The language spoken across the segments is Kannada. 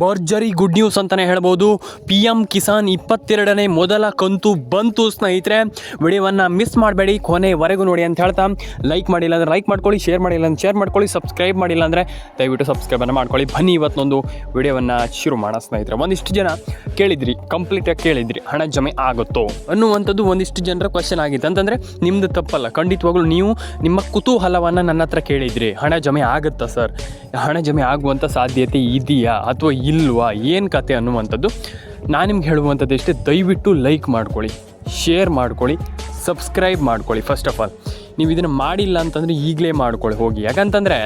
ಭರ್ಜರಿ ಗುಡ್ ನ್ಯೂಸ್ ಅಂತಲೇ ಹೇಳ್ಬೋದು. ಪಿ ಎಂ ಕಿಸಾನ್ ಇಪ್ಪತ್ತೆರಡನೇ ಮೊದಲ ಕಂತು ಬಂತು ಸ್ನೇಹಿತರೆ. ವಿಡಿಯೋವನ್ನು ಮಿಸ್ ಮಾಡಬೇಡಿ, ಕೊನೆವರೆಗೂ ನೋಡಿ ಅಂತ ಹೇಳ್ತಾ. ಲೈಕ್ ಮಾಡಿಲ್ಲ ಅಂದರೆ ಲೈಕ್ ಮಾಡ್ಕೊಳ್ಳಿ ಶೇರ್ ಮಾಡಿಲ್ಲ ಅಂದರೆ ಶೇರ್ ಮಾಡ್ಕೊಳ್ಳಿ ಸಬ್ಸ್ಕ್ರೈಬ್ ಮಾಡಿಲ್ಲ ಅಂದರೆ ದಯವಿಟ್ಟು ಸಬ್ಸ್ಕ್ರೈಬನ್ನು ಮಾಡ್ಕೊಳ್ಳಿ. ಬನ್ನಿ ಇವತ್ತೊಂದು ವಿಡಿಯೋವನ್ನು ಶುರು ಮಾಡೋ ಸ್ನೇಹಿತರೆ. ಒಂದಿಷ್ಟು ಜನ ಕೇಳಿದ್ರಿ ಕಂಪ್ಲೀಟಾಗಿ ಕೇಳಿದ್ರಿ, ಹಣ ಜಮೆ ಆಗುತ್ತೋ? ಅನ್ನುವಂಥದ್ದು ಒಂದಿಷ್ಟು ಜನರ ಕ್ವಶನ್ ಆಗಿತ್ತು. ಅಂತಂದರೆ ನಿಮ್ಮದು ತಪ್ಪಲ್ಲ, ಖಂಡಿತವಾಗ್ಲೂ ನೀವು ನಿಮ್ಮ ಕುತೂಹಲವನ್ನು ನನ್ನ ಹತ್ರ ಕೇಳಿದ್ರಿ. ಹಣ ಜಮೆ ಆಗುತ್ತಾ ಸರ್? ಹಣ ಜಮೆ ಆಗುವಂಥ ಸಾಧ್ಯತೆ ಇದೆಯಾ ಅಥವಾ ಇಲ್ವಾ, ಏನು ಕತೆ ಅನ್ನುವಂಥದ್ದು, ನಾನು ನಿಮ್ಗೆ ಹೇಳುವಂಥದ್ದು ಇಷ್ಟೇ, ದಯವಿಟ್ಟು ಲೈಕ್ ಮಾಡ್ಕೊಳ್ಳಿ ಶೇರ್ ಮಾಡ್ಕೊಳ್ಳಿ ಸಬ್ಸ್ಕ್ರೈಬ್ ಮಾಡ್ಕೊಳ್ಳಿ ಫಸ್ಟ್ ಆಫ್ ಆಲ್ ನೀವು ಇದನ್ನು ಮಾಡಿಲ್ಲ ಅಂತಂದರೆ ಈಗಲೇ ಮಾಡ್ಕೊಳ್ಳಿ, ಹೋಗಿ. ಯಾಕಂತಂದರೆ,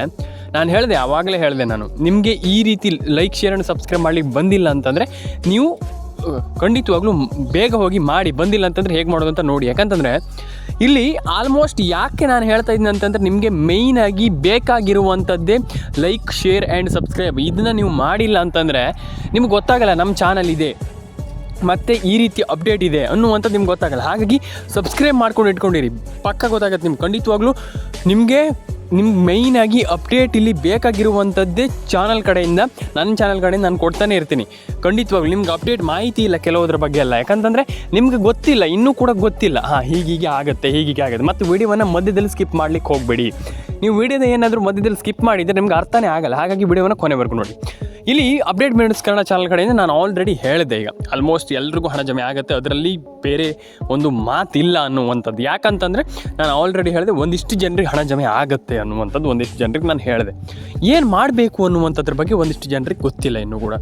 ನಾನು ಹೇಳಿದೆ ಆವಾಗಲೇ ಹೇಳಿದೆ ನಾನು, ನಿಮಗೆ ಈ ರೀತಿ ಲೈಕ್ ಶೇರ್ ಸಬ್ಸ್ಕ್ರೈಬ್ ಮಾಡ್ಲಿಕ್ಕೆ ಬಂದಿಲ್ಲ ಅಂತಂದರೆ, ನೀವು ಖಂಡಿತವಾಗ್ಲೂ ಬೇಗ ಹೋಗಿ ಮಾಡಿ ಬಂದಿಲ್ಲ ಅಂತಂದ್ರೆ ಹೇಗೆ ಮಾಡೋದು ಅಂತ ನೋಡಿ. ಯಾಕಂತಂದರೆ ಇಲ್ಲಿ ಆಲ್ಮೋಸ್ಟ್ ಯಾಕೆ ನಾನು ಹೇಳ್ತಾ ಇದ್ದೀನಿ ಅಂತಂದ್ರೆ ನಿಮಗೆ ಮೇಯ್ನಾಗಿ ಬೇಕಾಗಿರುವಂಥದ್ದೇ ಲೈಕ್ ಶೇರ್ ಆ್ಯಂಡ್ ಸಬ್ಸ್ಕ್ರೈಬ್ ಇದನ್ನು ನೀವು ಮಾಡಿಲ್ಲ ಅಂತಂದರೆ ನಿಮ್ಗೆ ಗೊತ್ತಾಗಲ್ಲ ನಮ್ಮ ಚಾನಲ್ ಇದೆ. ಮತ್ತು ಈ ರೀತಿ ಅಪ್ಡೇಟ್ ಇದೆ ಅನ್ನುವಂಥದ್ದು ನಿಮ್ಗೆ ಗೊತ್ತಾಗಲ್ಲ. ಹಾಗಾಗಿ ಸಬ್ಸ್ಕ್ರೈಬ್ ಮಾಡ್ಕೊಂಡು ಇಟ್ಕೊಂಡಿರಿ. ಪಕ್ಕ ಗೊತ್ತಾಗತ್ತೆ ನಿಮ್ಗೆ. ಖಂಡಿತವಾಗ್ಲೂ ನಿಮಗೆ ನಿಮ್ಗೆ ಆಗಿ ಅಪ್ಡೇಟ್ ಇಲ್ಲಿ ಬೇಕಾಗಿರುವಂಥದ್ದೇ ಚಾನಲ್ ಕಡೆಯಿಂದ ನನ್ನ ಚಾನಲ್ ಕಡೆಯಿಂದ ನಾನು ಕೊಡ್ತಾನೆ ಇರ್ತೀನಿ. ಖಂಡಿತವಾಗ್ಲೂ ನಿಮ್ಗೆ ಅಪ್ಡೇಟ್ ಮಾಹಿತಿ ಇಲ್ಲ ಕೆಲವುದ್ರ ಬಗ್ಗೆ ಎಲ್ಲ. ಯಾಕಂತಂದರೆ ನಿಮ್ಗೆ ಗೊತ್ತಿಲ್ಲ, ಇನ್ನೂ ಕೂಡ ಗೊತ್ತಿಲ್ಲ. ಹಾಂ ಹೀಗೀಗೆ ಆಗುತ್ತೆ ಹೀಗೀಗೆ ಆಗುತ್ತೆ. ಮತ್ತು ವಿಡಿಯೋವನ್ನು ಮಧ್ಯದಲ್ಲಿ ಸ್ಕಿಪ್ ಮಾಡ್ಲಿಕ್ಕೆ ಹೋಗಬೇಡಿ. ನೀವು ವಿಡಿಯೋದ ಏನಾದರೂ ಮಧ್ಯದಲ್ಲಿ ಸ್ಕಿಪ್ ಮಾಡಿದರೆ ನಿಮ್ಗೆ ಅರ್ಥನೇ ಆಗಲ್ಲ. ಹಾಗಾಗಿ ವಿಡಿಯೋವನ್ನು ಕೊನೆವರೆಗೂ ನೋಡಿ. ಇಲ್ಲಿ ಅಪ್ಡೇಟ್ ಮಿನಿಟ್ಸ್ ಕನ್ನಡ ಚಾನಲ್ ಕಡೆಯಿಂದ ನಾನು ಆಲ್ರೆಡಿ ಹೇಳಿದೆ ಈಗ. ಆಲ್ಮೋಸ್ಟ್ ಎಲ್ರಿಗೂ ಹಣ ಜಮೆ ಆಗುತ್ತೆ. ಅದರಲ್ಲಿ ಬೇರೆ ಒಂದು ಮಾತಿಲ್ಲ ಅನ್ನುವಂಥದ್ದು. ಯಾಕಂತಂದರೆ ನಾನು ಆಲ್ರೆಡಿ ಹೇಳಿದೆ, ಒಂದಿಷ್ಟು ಜನರಿಗೆ ಹಣ ಜಮೆ ಆಗುತ್ತೆ ಅನ್ನುವಂಥದ್ದು ಒಂದಿಷ್ಟು ಜನರಿಗೆ ನಾನು ಹೇಳಿದೆ. ಏನು ಮಾಡಬೇಕು ಅನ್ನುವಂಥದ್ರ ಬಗ್ಗೆ ಒಂದಿಷ್ಟು ಜನರಿಗೆ ಗೊತ್ತಿಲ್ಲ ಇನ್ನೂ ಕೂಡ.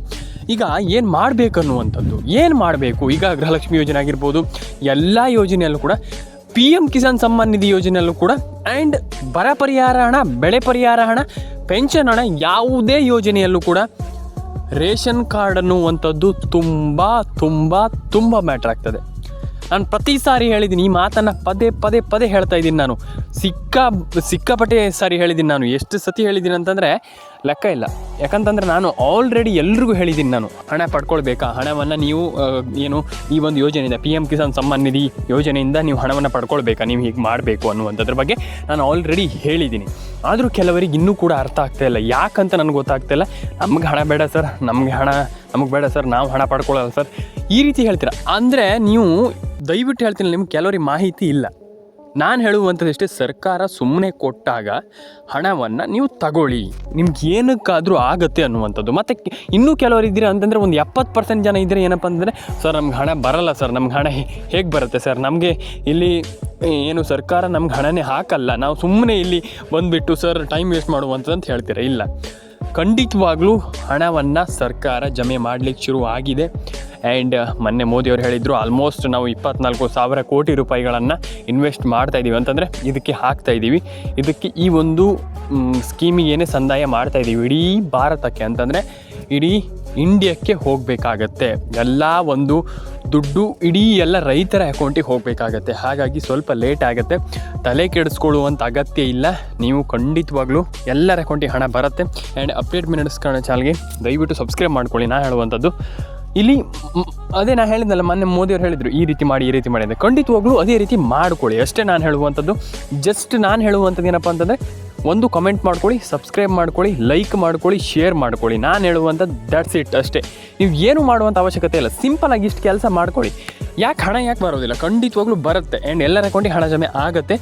ಈಗ ಏನು ಮಾಡಬೇಕು ಅನ್ನುವಂಥದ್ದು? ಏನು ಮಾಡಬೇಕು? ಈಗ ಗೃಹಲಕ್ಷ್ಮಿ ಯೋಜನೆ ಆಗಿರ್ಬೋದು, ಎಲ್ಲ ಯೋಜನೆಯಲ್ಲೂ ಕೂಡ ಪಿ ಎಂ ಕಿಸಾನ್ ಸಮ್ಮಾನ್ ನಿಧಿ ಯೋಜನೆಯಲ್ಲೂ ಕೂಡ ಆ್ಯಂಡ್ ಬರ ಪರಿಹಾರ ಹಣ, ಬೆಳೆ ಪರಿಹಾರ ಹಣ ಪೆನ್ಷನ್ ಹಣ, ಯಾವುದೇ ಯೋಜನೆಯಲ್ಲೂ ಕೂಡ ರೇಷನ್ ಕಾರ್ಡ್ ಅನ್ನುವಂಥದ್ದು ತುಂಬ ತುಂಬ ತುಂಬ ಮ್ಯಾಟ್ರ್ ಆಗ್ತದೆ. ನಾನು ಪ್ರತಿ ಸಾರಿ ಹೇಳಿದ್ದೀನಿ ಈ ಮಾತನ್ನು ಪದೇ ಪದೇ ಪದೇ ಹೇಳ್ತಾ ಇದ್ದೀನಿ ನಾನು. ಸಿಕ್ಕಾ, ಸಿಕ್ಕಾಪಟ್ಟೆ ಸಾರಿ ಹೇಳಿದ್ದೀನಿ ನಾನು. ಎಷ್ಟು ಸತಿ ಹೇಳಿದ್ದೀನಿ ಅಂತಂದರೆ ಲೆಕ್ಕ ಇಲ್ಲ. ಯಾಕಂತಂದರೆ ನಾನು ಆಲ್ರೆಡಿ ಎಲ್ರಿಗೂ ಹೇಳಿದ್ದೀನಿ ನಾನು. ಹಣ ಪಡ್ಕೊಳ್ಬೇಕಾ? ಹಣವನ್ನು ನೀವು ಏನು, ಈ ಒಂದು ಯೋಜನೆಯಿಂದ ಪಿ ಎಂ ಕಿಸಾನ್ ಸಮ್ಮಾನ್ ನಿಧಿ ಯೋಜನೆಯಿಂದ ನೀವು ಹಣವನ್ನು ಪಡ್ಕೊಳ್ಬೇಕಾ? ನೀವು ಹೀಗೆ ಮಾಡಬೇಕು ಅನ್ನುವಂಥದ್ರ ಬಗ್ಗೆ ನಾನು ಆಲ್ರೆಡಿ ಹೇಳಿದ್ದೀನಿ ಆದರೂ ಕೆಲವರಿಗೆ ಇನ್ನೂ ಕೂಡ ಅರ್ಥ ಆಗ್ತಾ ಇಲ್ಲ. ಯಾಕಂತ ನನಗೆ ಗೊತ್ತಾಗ್ತಾ ಇಲ್ಲ. ನಮ್ಗೆ ಹಣ ಬೇಡ ಸರ್. ನಮಗೆ ಹಣ, ನಮಗೆ ಬೇಡ ಸರ್. ನಾವು ಹಣ ಪಡ್ಕೊಳ್ಳಲ್ಲ ಸರ್. ಈ ರೀತಿ ಹೇಳ್ತೀರಾ? ಅಂದರೆ ನೀವು ದಯವಿಟ್ಟು ಹೇಳ್ತೀನಿ, ನಿಮ್ಗೆ ಕೆಲವರಿಗೆ ಮಾಹಿತಿ ಇಲ್ಲ. ನಾನು ಹೇಳುವಂಥದ್ದಷ್ಟೇ ಸರ್ಕಾರ ಸುಮ್ಮನೆ ಕೊಟ್ಟಾಗ ಹಣವನ್ನು ನೀವು ತಗೊಳ್ಳಿ. ನಿಮ್ಗೆ ಏನಕ್ಕಾದರೂ ಆಗುತ್ತೆ ಅನ್ನುವಂಥದ್ದು. ಮತ್ತು ಇನ್ನೂ ಕೆಲವರು ಇದ್ದೀರಾ ಅಂತಂದರೆ ಒಂದು ಎಪ್ಪತ್ತು ಪರ್ಸೆಂಟ್ ಜನ ಇದ್ದರೆ ಏನಪ್ಪ ಅಂತಂದರೆ, ಸರ್, ನಮ್ಗೆ ಹಣ ಬರಲ್ಲ, ಸರ್, ನಮ್ಗೆ ಹಣ ಹೇಗೆ ಬರುತ್ತೆ, ಸರ್? ನಮಗೆ ಇಲ್ಲಿ ಏನು ಸರ್ಕಾರ ನಮ್ಗೆ ಹಣನೇ ಹಾಕಲ್ಲ. ನಾವು ಸುಮ್ಮನೆ ಇಲ್ಲಿ ಬಂದುಬಿಟ್ಟು, ಸರ್, ಟೈಮ್ ವೇಸ್ಟ್ ಮಾಡುವಂಥದ್ದು ಅಂತ ಹೇಳ್ತೀರಾ? ಇಲ್ಲ. ಖಂಡಿತವಾಗ್ಲೂ ಹಣವನ್ನು ಸರ್ಕಾರ ಜಮೆ ಮಾಡಲಿಕ್ಕೆ ಶುರು ಆಗಿದೆ ಆ್ಯಂಡ್ ಮೊನ್ನೆ ಮೋದಿಯವರು ಹೇಳಿದರು ಆಲ್ಮೋಸ್ಟ್ ನಾವು ಇಪ್ಪತ್ನಾಲ್ಕು ಸಾವಿರ ಕೋಟಿ ರೂಪಾಯಿಗಳನ್ನು ಇನ್ವೆಸ್ಟ್ ಮಾಡ್ತಾ ಇದ್ದೀವಿ ಅಂತಂದರೆ ಇದಕ್ಕೆ ಹಾಕ್ತಾ ಇದ್ದೀವಿ ಇದಕ್ಕೆ ಈ ಒಂದು ಸ್ಕೀಮಿಗೇನೆ ಸಂದಾಯ ಮಾಡ್ತಾ ಇದ್ದೀವಿ ಇಡೀ ಭಾರತಕ್ಕೆ. ಅಂತಂದರೆ ಇಡೀ ಇಂಡಿಯಾಕ್ಕೆ ಹೋಗಬೇಕಾಗತ್ತೆ. ಎಲ್ಲ ಒಂದು ದುಡ್ಡು ಇಡೀ ಎಲ್ಲ ರೈತರ ಅಕೌಂಟಿಗೆ ಹೋಗಬೇಕಾಗತ್ತೆ. ಹಾಗಾಗಿ ಸ್ವಲ್ಪ ಲೇಟ್ ಆಗುತ್ತೆ. ತಲೆ ಕೆಡಿಸ್ಕೊಳ್ಳುವಂಥ ಅಗತ್ಯ ಇಲ್ಲ. ನೀವು ಖಂಡಿತವಾಗ್ಲೂ ಎಲ್ಲರ ಅಕೌಂಟಿಗೆ ಹಣ ಬರುತ್ತೆ. ಆ್ಯಂಡ್ ಅಪ್ಡೇಟ್ ಮಿನಿಟ್ಸ್ ಕನ್ನಡ ಚಾನಲ್ಗೆ ದಯವಿಟ್ಟು ಸಬ್ಸ್ಕ್ರೈಬ್ ಮಾಡ್ಕೊಳ್ಳಿ. ನಾನು ಹೇಳುವಂಥದ್ದು ಇಲ್ಲಿ ಅದೇ ನಾನು ಹೇಳಿದ್ನಲ್ಲ, ಮೊನ್ನೆ ಮೋದಿಯವರು ಹೇಳಿದರು, ಈ ರೀತಿ ಮಾಡಿ, ಈ ರೀತಿ ಮಾಡಿ ಅಂತ. ಖಂಡಿತವಾಗ್ಲೂ ಅದೇ ರೀತಿ ಮಾಡ್ಕೊಳ್ಳಿ. ಅಷ್ಟೇ ನಾನು ಹೇಳುವಂಥದ್ದು. ಜಸ್ಟ್ ನಾನು ಹೇಳುವಂಥದ್ದು ಏನಪ್ಪ ಅಂತಂದರೆ, ಒಂದು ಕಮೆಂಟ್ ಮಾಡ್ಕೊಳ್ಳಿ ಸಬ್ಸ್ಕ್ರೈಬ್ ಮಾಡ್ಕೊಳ್ಳಿ ಲೈಕ್ ಮಾಡ್ಕೊಳ್ಳಿ ಶೇರ್ ಮಾಡ್ಕೊಳ್ಳಿ. ನಾನು ಹೇಳುವಂಥದ್ದು ದಟ್ಸ್ ಇಟ್ ಅಷ್ಟೇ. ನೀವು ಏನು ಮಾಡುವಂಥ ಅವಶ್ಯಕತೆ ಇಲ್ಲ. ಸಿಂಪಲ್ ಆಗಿ ಇಷ್ಟು ಕೆಲಸ ಮಾಡ್ಕೊಳ್ಳಿ. ಯಾಕೆ ಹಣ ಯಾಕೆ ಬರೋದಿಲ್ಲ? ಖಂಡಿತವಾಗ್ಲೂ ಬರುತ್ತೆ. ಆ್ಯಂಡ್ ಎಲ್ಲರ ಅಕೌಂಟಿಗೆ ಹಣ ಜಮೆ ಆಗುತ್ತೆ.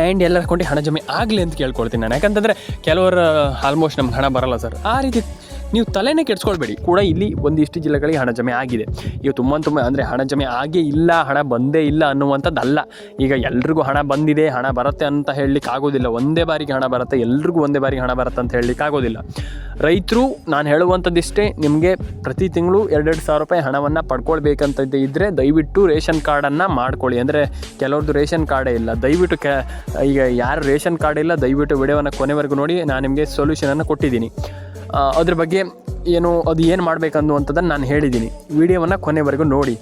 ಆ್ಯಂಡ್ ಎಲ್ಲರ ಅಕೌಂಟಿಗೆ ಹಣ ಜಮೆ ಆಗಲಿ ಅಂತ ಕೇಳ್ಕೊಳ್ತೀನಿ ನಾನು. ಯಾಕಂತಂದರೆ, ಕೆಲವರು ಆಲ್ಮೋಸ್ಟ್ ನಮ್ಗೆ ಹಣ ಬರಲ್ಲ ಸರ್. ಆ ರೀತಿ ನೀವು ತಲೆನೇ ಕೆಡ್ಸ್ಕೊಳ್ಬೇಡಿ. ಕೂಡ ಇಲ್ಲಿ ಒಂದಿಷ್ಟು ಜಿಲ್ಲೆಗಳಿಗೆ ಹಣ ಜಮೆ ಆಗಿದೆ. ಈಗ ತುಂಬ ತುಂಬ ಅಂದರೆ ಹಣ ಜಮೆ ಆಗೇ ಇಲ್ಲ, ಹಣ ಬಂದೇ ಇಲ್ಲ ಅನ್ನುವಂಥದ್ದಲ್ಲ. ಈಗ ಎಲ್ರಿಗೂ ಹಣ ಬಂದಿದೆ, ಹಣ ಬರುತ್ತೆ ಅಂತ ಹೇಳಲಿಕ್ಕೆ ಆಗೋದಿಲ್ಲ. ಒಂದೇ ಬಾರಿಗೆ ಹಣ ಬರುತ್ತೆ, ಎಲ್ರಿಗೂ ಒಂದೇ ಬಾರಿಗೆ ಹಣ ಬರುತ್ತೆ ಅಂತ ಹೇಳಲಿಕ್ಕೆ ಆಗೋದಿಲ್ಲ. ರೈತರು, ನಾನು ಹೇಳುವಂಥದ್ದಿಷ್ಟೇ, ನಿಮಗೆ ಪ್ರತಿ ತಿಂಗಳು ಎರಡೆರಡು ಸಾವಿರ ರೂಪಾಯಿ ಹಣವನ್ನು ಪಡ್ಕೊಳ್ಬೇಕಂತ ಇದ್ದರೆ ದಯವಿಟ್ಟು ರೇಷನ್ ಕಾರ್ಡನ್ನು ಮಾಡ್ಕೊಳ್ಳಿ. ಅಂದರೆ ಕೆಲವ್ರದ್ದು ರೇಷನ್ ಕಾರ್ಡೇ ಇಲ್ಲ. ದಯವಿಟ್ಟು ಕೆ, ಈಗ ಯಾರು ರೇಷನ್ ಕಾರ್ಡ್ ಇಲ್ಲ, ದಯವಿಟ್ಟು ವಿಡಿಯೋವನ್ನು ಕೊನೆವರೆಗೂ ನೋಡಿ. ನಾನು ನಿಮಗೆ ಸೊಲ್ಯೂಷನನ್ನು ಕೊಟ್ಟಿದ್ದೀನಿ. ಅದ್ರ ಬಗ್ಗೆ ಏನು, ಅದು ಏನು ಮಾಡಬೇಕನ್ನುವಂಥದ್ದನ್ನು ನಾನು ಹೇಳಿದ್ದೀನಿ ವಿಡಿಯೋವನ್ನು ಕೊನೆವರೆಗೂ ನೋಡಿ.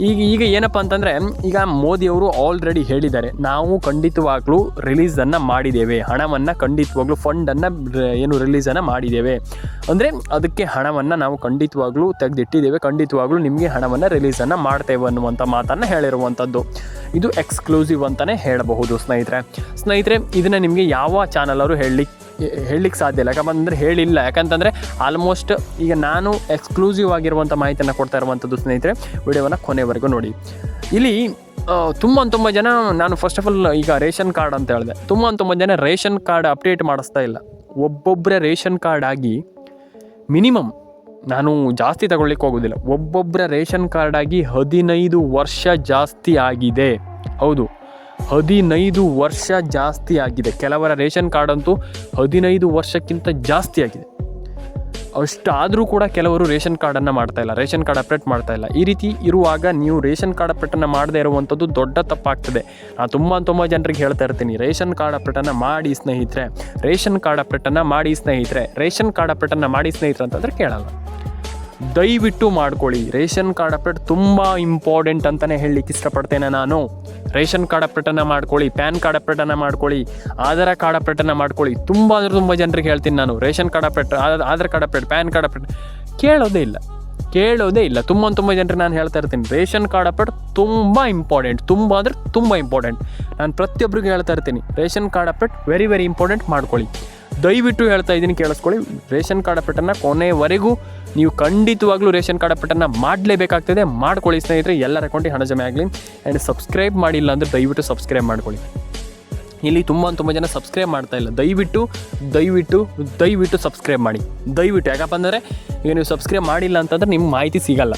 ಈಗ ಈಗ ಏನಪ್ಪ ಅಂತಂದರೆ, ಈಗ ಮೋದಿಯವರು ಆಲ್ರೆಡಿ ಹೇಳಿದ್ದಾರೆ. ನಾವು ಖಂಡಿತವಾಗ್ಲೂ ರಿಲೀಸನ್ನು ಮಾಡಿದ್ದೇವೆ. ಹಣವನ್ನು ಖಂಡಿತವಾಗ್ಲೂ ಫಂಡನ್ನು ಏನು ರಿಲೀಸನ್ನು ಮಾಡಿದ್ದೇವೆ. ಅಂದರೆ ಅದಕ್ಕೆ ಹಣವನ್ನು ನಾವು ಖಂಡಿತವಾಗ್ಲೂ ತೆಗೆದಿಟ್ಟಿದ್ದೇವೆ. ಖಂಡಿತವಾಗ್ಲೂ ನಿಮಗೆ ಹಣವನ್ನು ರಿಲೀಸನ್ನು ಮಾಡ್ತೇವೆ ಅನ್ನುವಂಥ ಮಾತನ್ನು ಹೇಳಿರುವಂಥದ್ದು ಇದು ಎಕ್ಸ್ಕ್ಲೂಸಿವ್ ಅಂತಲೇ ಹೇಳಬಹುದು ಸ್ನೇಹಿತರೆ. ಸ್ನೇಹಿತರೆ, ಇದನ್ನು ನಿಮಗೆ ಯಾವ ಚಾನಲ್ ಅವರು ಹೇಳಲಿಕ್ಕೆ ಹೇಳಲಿಕ್ಕೆ ಸಾಧ್ಯ ಇಲ್ಲ. ಯಾಕಂದ್ರೆ ಹೇಳಿಲ್ಲ. ಯಾಕಂತಂದರೆ ಆಲ್ಮೋಸ್ಟ್ ಈಗ ನಾನು ಎಕ್ಸ್ಕ್ಲೂಸಿವ್ ಆಗಿರುವಂಥ ಮಾಹಿತಿಯನ್ನು ಕೊಡ್ತಾ ಇರುವಂಥದ್ದು ಸ್ನೇಹಿತರೆ, ವಿಡಿಯೋವನ್ನು ಕೊನೆವರೆಗೂ ನೋಡಿ. ಇಲ್ಲಿ ತುಂಬ ತುಂಬ ಜನ ನಾನು ಫಸ್ಟ್ ಆಫ್ ಆಲ್ ಈಗ ರೇಷನ್ ಕಾರ್ಡ್ ಅಂತ ಹೇಳಿದೆ. ತುಂಬ ತುಂಬ ಜನ ರೇಷನ್ ಕಾರ್ಡ್ ಅಪ್ಡೇಟ್ ಮಾಡಿಸ್ತಾ ಇಲ್ಲ. ಒಬ್ಬೊಬ್ಬರೇ ರೇಷನ್ ಕಾರ್ಡ್ ಆಗಿ ಮಿನಿಮಮ್ ನಾನು ಜಾಸ್ತಿ ತಗೊಳ್ಳಿಕ್ಕೆ ಹೋಗೋದಿಲ್ಲ. ಒಬ್ಬೊಬ್ಬರ ರೇಷನ್ ಕಾರ್ಡ್ ಆಗಿ ಹದಿನೈದು ವರ್ಷ ಜಾಸ್ತಿ ಆಗಿದೆ. ಹೌದು. ಹದಿನೈದು ವರ್ಷ ಜಾಸ್ತಿ ಆಗಿದೆ. ಕೆಲವರ ರೇಷನ್ ಕಾರ್ಡ್ ಅಂತೂ ಹದಿನೈದು ವರ್ಷಕ್ಕಿಂತ ಜಾಸ್ತಿ ಆಗಿದೆ. ಅಷ್ಟಾದರೂ ಕೂಡ ಕೆಲವರು ರೇಷನ್ ಕಾರ್ಡನ್ನು ಮಾಡ್ತಾ ಇಲ್ಲ, ರೇಷನ್ ಕಾರ್ಡ್ ಅಪ್ಡೇಟ್ ಮಾಡ್ತಾ ಇಲ್ಲ. ಈ ರೀತಿ ಇರುವಾಗ ನೀವು ರೇಷನ್ ಕಾರ್ಡ್ ಅಪ್ಡೇಟನ್ನು ಮಾಡದೇ ಇರುವಂಥದ್ದು ದೊಡ್ಡ ತಪ್ಪಾಗ್ತದೆ. ನಾನು ತುಂಬ ತುಂಬ ಜನರಿಗೆ ಹೇಳ್ತಾ ಇರ್ತೀನಿ, ರೇಷನ್ ಕಾರ್ಡ್ ಅಪ್ಡೇಟನ್ನು ಮಾಡಿ ಸ್ನೇಹಿತರೆ, ರೇಷನ್ ಕಾರ್ಡ್ ಅಪ್ಡೇಟನ್ನು ಮಾಡಿ ಸ್ನೇಹಿತರೆ, ರೇಷನ್ ಕಾರ್ಡ್ ಅಪ್ಡೇಟನ್ನು ಮಾಡಿ ಸ್ನೇಹಿತರೆ ಅಂತಂದರೆ ಕೇಳಲ್ಲ. ದಯವಿಟ್ಟು ಮಾಡ್ಕೊಳ್ಳಿ. ರೇಷನ್ ಕಾರ್ಡ್ ಅಪ್ಡೇಟ್ ತುಂಬ ಇಂಪಾರ್ಟೆಂಟ್ ಅಂತಲೇ ಹೇಳಲಿಕ್ಕೆ ಇಷ್ಟಪಡ್ತೇನೆ ನಾನು. ರೇಷನ್ ಕಾರ್ಡ್ ಅಪ್ಡೇಟನ್ನು ಮಾಡ್ಕೊಳ್ಳಿ, ಪ್ಯಾನ್ ಕಾರ್ಡ್ ಅಪ್ಡೇಟನ್ನು ಮಾಡ್ಕೊಳ್ಳಿ, ಆಧಾರ್ ಕಾರ್ಡ್ ಅಪ್ಡೇಟನ್ನು ಮಾಡ್ಕೊಳ್ಳಿ. ತುಂಬ ಅಂದರೆ ತುಂಬ ಜನರಿಗೆ ಹೇಳ್ತೀನಿ ನಾನು. Ration card update, Aadhaar card update, PAN card update ಕೇಳೋದೇ ಇಲ್ಲ. ಕೇಳೋದೇ ಇಲ್ಲ. ತುಂಬ ತುಂಬ ಜನರಿಗೆ ನಾನು ಹೇಳ್ತಾ ಇರ್ತೀನಿ. ರೇಷನ್ ಕಾರ್ಡ್ ಅಪ್ಡೇಟ್ ತುಂಬ ಇಂಪಾರ್ಟೆಂಟ್. ತುಂಬ ಅಂದರೆ ತುಂಬ ಇಂಪಾರ್ಟೆಂಟ್. ನಾನು ಪ್ರತಿಯೊಬ್ಬರಿಗೂ ಹೇಳ್ತಾ ಇರ್ತೀನಿ. Ration card update very very important ಮಾಡ್ಕೊಳ್ಳಿ. ದಯವಿಟ್ಟು ಹೇಳ್ತಾ ಇದ್ದೀನಿ, ಕೇಳಿಸ್ಕೊಳ್ಳಿ. ರೇಷನ್ ಕಾರ್ಡ್ ಅಪ್ಡೇಟನ್ನು ಕೊನೆವರೆಗೂ ನೀವು ಖಂಡಿತವಾಗ್ಲೂ ರೇಷನ್ ಕಾರ್ಡ್ ಅಪ್ಡೇಟನ್ನು ಮಾಡಲೇಬೇಕಾಗ್ತದೆ. ಮಾಡ್ಕೊಳ್ಳಿ ಸ್ನೇಹಿತರೆ, ಎಲ್ಲರ ಅಕೌಂಟಿಗೆ ಹಣ ಜಮೆ ಆಗಲಿ. ಆ್ಯಂಡ್ ಸಬ್ಸ್ಕ್ರೈಬ್ ಮಾಡಿಲ್ಲ ಅಂದರೆ ದಯವಿಟ್ಟು ಸಬ್ಸ್ಕ್ರೈಬ್ ಮಾಡ್ಕೊಳ್ಳಿ. ಇಲ್ಲಿ ತುಂಬ ತುಂಬ ಜನ ಸಬ್ಸ್ಕ್ರೈಬ್ ಮಾಡ್ತಾ ಇಲ್ಲ. ದಯವಿಟ್ಟು ದಯವಿಟ್ಟು ದಯವಿಟ್ಟು ಸಬ್ಸ್ಕ್ರೈಬ್ ಮಾಡಿ. ದಯವಿಟ್ಟು ಯಾಕಪ್ಪ ಅಂದರೆ, ಈಗ ನೀವು ಸಬ್ಸ್ಕ್ರೈಬ್ ಮಾಡಿಲ್ಲ ಅಂತಂದ್ರೆ ನಿಮ್ಗೆ ಮಾಹಿತಿ ಸಿಗಲ್ಲ.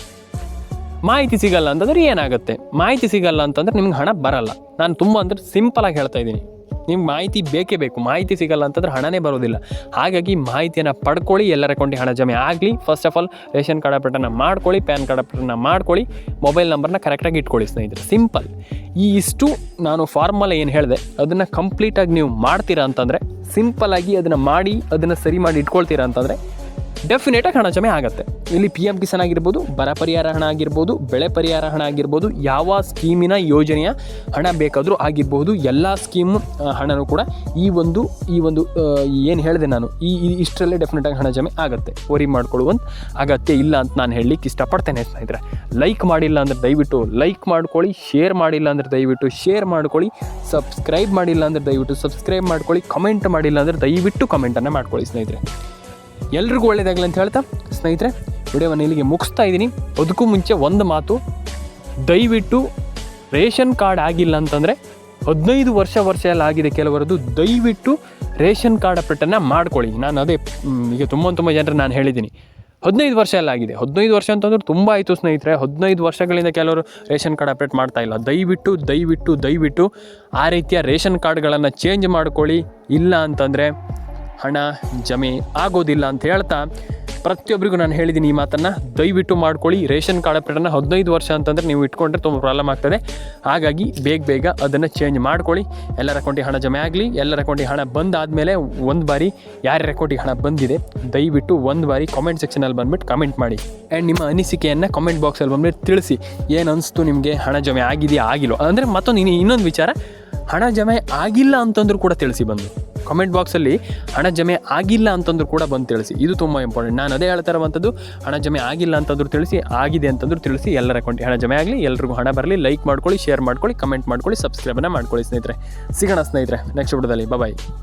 ಮಾಹಿತಿ ಸಿಗಲ್ಲ ಅಂತಂದ್ರೆ ಏನಾಗುತ್ತೆ? ಮಾಹಿತಿ ಸಿಗಲ್ಲ ಅಂತಂದ್ರೆ ನಿಮ್ಗೆ ಹಣ ಬರಲ್ಲ. ನಾನು ತುಂಬ ಅಂದರೆ ಸಿಂಪಲಾಗಿ ಹೇಳ್ತಾ ಇದ್ದೀನಿ. ನಿಮ್ಗೆ ಮಾಹಿತಿ ಬೇಕೇ ಬೇಕು. ಮಾಹಿತಿ ಸಿಗಲ್ಲ ಅಂತಂದ್ರೆ ಹಣನೇ ಬರೋದಿಲ್ಲ. ಹಾಗಾಗಿ ಮಾಹಿತಿಯನ್ನು ಪಡ್ಕೊಳ್ಳಿ, ಎಲ್ಲರ ಕೊಂಡು ಹಣ ಜಮೆ ಆಗಲಿ. First of all ration card ಅಪ್ಡೇಟನ್ನು ಮಾಡ್ಕೊಳ್ಳಿ, ಪ್ಯಾನ್ ಕಾರ್ಡ್ ಅಪ್ಡೇಟನ್ನು ಮಾಡ್ಕೊಳ್ಳಿ ಮೊಬೈಲ್ ನಂಬರ್ನ ಕರೆಕ್ಟಾಗಿ ಇಟ್ಕೊಳ್ಳಿ ಸ್ನೇಹಿತರೆ. ಸಿಂಪಲ್ ಈ ಇಷ್ಟು ನಾನು ಫಾರ್ಮಲ್ ಏನು ಹೇಳಿದೆ, ಅದನ್ನು ಕಂಪ್ಲೀಟಾಗಿ ನೀವು ಮಾಡ್ತೀರಾ ಅಂತಂದರೆ ಆಗಿ ಅದನ್ನು ಮಾಡಿ, ಅದನ್ನು ಸರಿ ಮಾಡಿ ಇಟ್ಕೊಳ್ತೀರಾ ಅಂತಂದರೆ ಡೆಫಿನೆಟಾಗಿ ಹಣ ಜಮೆ ಆಗುತ್ತೆ. ಇಲ್ಲಿ ಪಿ ಎಂ ಕಿಸಾನ್ ಆಗಿರ್ಬೋದು, ಬರ ಪರಿಹಾರ ಹಣ ಆಗಿರ್ಬೋದು, ಬೆಳೆ ಪರಿಹಾರ ಹಣ ಆಗಿರ್ಬೋದು, ಯಾವ ಸ್ಕೀಮಿನ ಯೋಜನೆಯ ಹಣ ಬೇಕಾದರೂ ಆಗಿರಬಹುದು. ಎಲ್ಲ ಸ್ಕೀಮ್ ಹಣನೂ ಕೂಡ ಈ ಒಂದು ಈ ಒಂದು ಏನು ಹೇಳಿದೆ ನಾನು, ಈ ಇಷ್ಟರಲ್ಲೇ ಡೆಫಿನೆಟಾಗಿ ಹಣ ಜಮೆ ಆಗುತ್ತೆ. ವರಿ ಮಾಡ್ಕೊಳ್ಳುವಂತ ಅಗತ್ಯ ಇಲ್ಲ ಅಂತ ನಾನು ಹೇಳಲಿಕ್ಕೆ ಇಷ್ಟಪಡ್ತೇನೆ ಸ್ನೇಹಿತರೆ. ಲೈಕ್ ಮಾಡಿಲ್ಲ ಅಂದರೆ ದಯವಿಟ್ಟು ಲೈಕ್ ಮಾಡ್ಕೊಳ್ಳಿ ಶೇರ್ ಮಾಡಿಲ್ಲ ಅಂದರೆ ದಯವಿಟ್ಟು ಶೇರ್ ಮಾಡ್ಕೊಳ್ಳಿ ಸಬ್ಸ್ಕ್ರೈಬ್ ಮಾಡಿಲ್ಲ ಅಂದರೆ ದಯವಿಟ್ಟು ಸಬ್ಸ್ಕ್ರೈಬ್ ಮಾಡ್ಕೊಳ್ಳಿ ಕಮೆಂಟ್ ಮಾಡಿಲ್ಲ ಅಂದರೆ ದಯವಿಟ್ಟು ಕಮೆಂಟನ್ನು ಮಾಡ್ಕೊಳ್ಳಿ ಸ್ನೇಹಿತರೆ. ಎಲ್ರಿಗೂ ಒಳ್ಳೇದಾಗಲಿ ಅಂತ ಹೇಳ್ತಾ, ಸ್ನೇಹಿತರೆ, ವಿಡಿಯೋವನ್ನು ಇಲ್ಲಿಗೆ ಮುಗಿಸ್ತಾ ಇದ್ದೀನಿ. ಅದಕ್ಕೂ ಮುಂಚೆ ಒಂದು ಮಾತು, ದಯವಿಟ್ಟು ರೇಷನ್ ಕಾರ್ಡ್ ಆಗಿಲ್ಲ ಅಂತಂದರೆ ಹದಿನೈದು ವರ್ಷ ವರ್ಷ ಎಲ್ಲ ಆಗಿದೆ ಕೆಲವರದ್ದು ದಯವಿಟ್ಟು ರೇಷನ್ ಕಾರ್ಡ್ ಅಪ್ಡೇಟನ್ನು ಮಾಡ್ಕೊಳ್ಳಿ. ನಾನು ಅದೇ ಈಗ ತುಂಬ ತುಂಬ ಜನರು ನಾನು ಹೇಳಿದ್ದೀನಿ. ಹದಿನೈದು ವರ್ಷ ಎಲ್ಲ ಆಗಿದೆ. ಹದಿನೈದು ವರ್ಷ ಅಂತಂದ್ರೆ ತುಂಬ ಆಯಿತು ಸ್ನೇಹಿತರೆ. ಹದಿನೈದು ವರ್ಷಗಳಿಂದ ಕೆಲವರು ರೇಷನ್ ಕಾರ್ಡ್ ಅಪ್ಡೇಟ್ ಮಾಡ್ತಾ ಇಲ್ಲ. ದಯವಿಟ್ಟು ದಯವಿಟ್ಟು ದಯವಿಟ್ಟು ಆ ರೀತಿಯ ರೇಷನ್ ಕಾರ್ಡ್ಗಳನ್ನು ಚೇಂಜ್ ಮಾಡ್ಕೊಳ್ಳಿ. ಇಲ್ಲ ಅಂತಂದರೆ ಹಣ ಜಮೆ ಆಗೋದಿಲ್ಲ ಅಂತ ಹೇಳ್ತಾ ಪ್ರತಿಯೊಬ್ಬರಿಗೂ ನಾನು ಹೇಳಿದ್ದೀನಿ ಈ ಮಾತನ್ನು. ದಯವಿಟ್ಟು ಮಾಡ್ಕೊಳ್ಳಿ. ರೇಷನ್ ಕಾರ್ಡ್ ಅಪ್ಡೇಟನ್ನು ಹದಿನೈದು ವರ್ಷ ಅಂತಂದರೆ ನೀವು ಇಟ್ಕೊಂಡ್ರೆ ತುಂಬ ಪ್ರಾಬ್ಲಮ್ ಆಗ್ತದೆ. ಹಾಗಾಗಿ ಬೇಗ ಬೇಗ ಅದನ್ನು ಚೇಂಜ್ ಮಾಡ್ಕೊಳ್ಳಿ. ಎಲ್ಲರ ಅಕೌಂಟಿಗೆ ಹಣ ಜಮೆ ಆಗಲಿ. ಎಲ್ಲರ ಅಕೌಂಟಿಗೆ ಹಣ ಬಂದಾದಮೇಲೆ ಒಂದು ಬಾರಿ ಯಾರ್ಯಾರ ಅಕೌಂಟಿಗೆ ಹಣ ಬಂದಿದೆ, ದಯವಿಟ್ಟು ಒಂದು ಬಾರಿ ಕಾಮೆಂಟ್ ಸೆಕ್ಷನಲ್ಲಿ ಬಂದುಬಿಟ್ಟು ಕಮೆಂಟ್ ಮಾಡಿ. ಆ್ಯಂಡ್ ನಿಮ್ಮ ಅನಿಸಿಕೆಯನ್ನು ಕಾಮೆಂಟ್ ಬಾಕ್ಸಲ್ಲಿ ಬಂದ್ಬಿಟ್ಟು ತಿಳಿಸಿ. ಏನು ಅನಿಸ್ತು ನಿಮಗೆ? ಹಣ ಜಮೆ ಆಗಿದೆಯಾ ಆಗಿಲ್ಲ ಅಂದರೆ ಮತ್ತೊಂದು ಇನ್ನು ಇನ್ನೊಂದು ವಿಚಾರ. ಹಣ ಜಮೆ ಆಗಿಲ್ಲ ಅಂತಂದ್ರೂ ಕೂಡ ತಿಳಿಸಿ ಬಂದು. ಕಾಮೆಂಟ್ ಬಾಕ್ಸಲ್ಲಿ ಹಣ ಜಮೆ ಆಗಿಲ್ಲ ಅಂತಂದ್ರೂ ಕೂಡ ಬಂದು ತಿಳಿಸಿ. ಇದು ತುಂಬ ಇಂಪಾರ್ಟೆಂಟ್ ನಾನು ಅದೇ ಹೇಳ್ತಾ ಇರುವಂಥದ್ದು ಹಣ ಜಮೆ ಆಗಿಲ್ಲ ಅಂತಂದ್ರೂ ತಿಳಿಸಿ, ಆಗಿದೆ ಅಂತಂದ್ರೂ ತಿಳಿಸಿ, ಎಲ್ಲರ ಅಕೌಂಟ್ ಹಣ ಜಮೆ ಆಗಲಿ ಎಲ್ಲರಿಗೂ ಹಣ ಬರಲಿ ಲೈಕ್ ಮಾಡ್ಕೊಳ್ಳಿ ಶೇರ್ ಮಾಡ್ಕೊಳ್ಳಿ ಕಮೆಂಟ್ ಮಾಡ್ಕೊಳ್ಳಿ ಸಬ್ಸ್ಕ್ರೈಬನ್ನು ಮಾಡ್ಕೊಳ್ಳಿ ಸ್ನೇಹಿತರೆ. ಸಿಗೋಣ ಸ್ನೇಹಿತರೆ ನೆಕ್ಸ್ಟ್ ವಿಡಿಯೋದಲ್ಲಿ. ಬಾಯ್